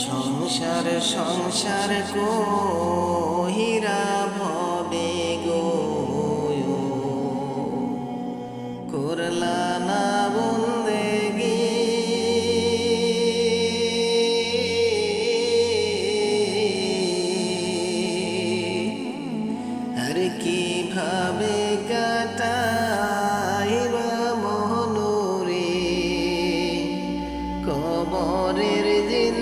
সংসার সংসার কহিরা ভবে গো। করলা না বন্দেগি আর কীভাবে কাটাইবা মহনুরে কবরের জিন্দে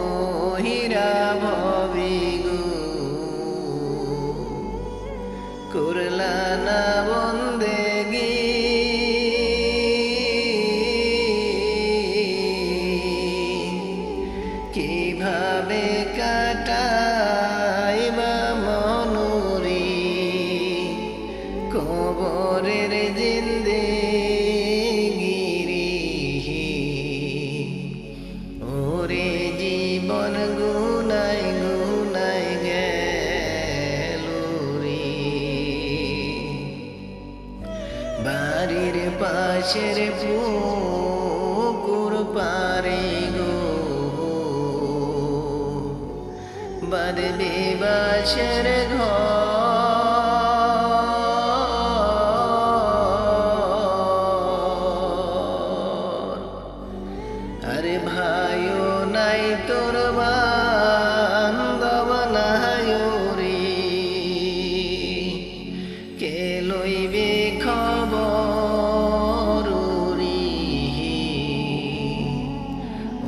জীবন গুনাই গুনাই গেল বাড়ির পাশের পুকুর পারে গো। বাদলি বাসের ঘর। আরে ভাইও নাই তোর বান্ধব নাই রে কে লইবে খবর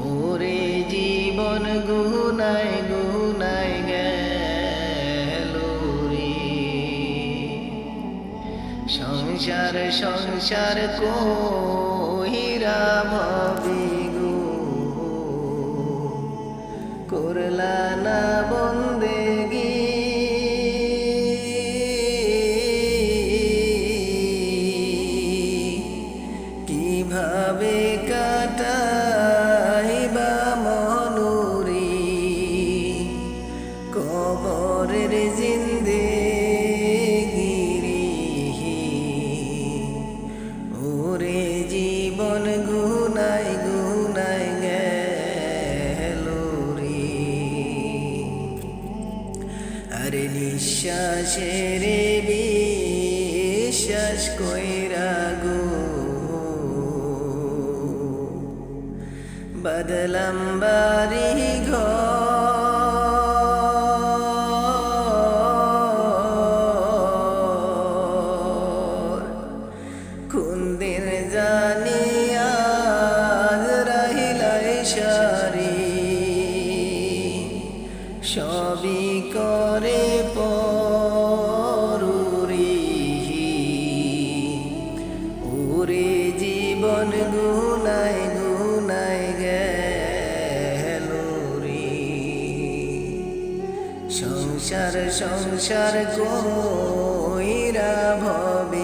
ওরে? জীবন গুনাই গুনাই গেল রে সংসার সংসার কহিরা ভবে নিঃশ্বাসের বিশ্বাস কইরা গো। বদলাম বাড়ি ঘর। কোন দিন জানি সংসার সংসার কইরা ভবে।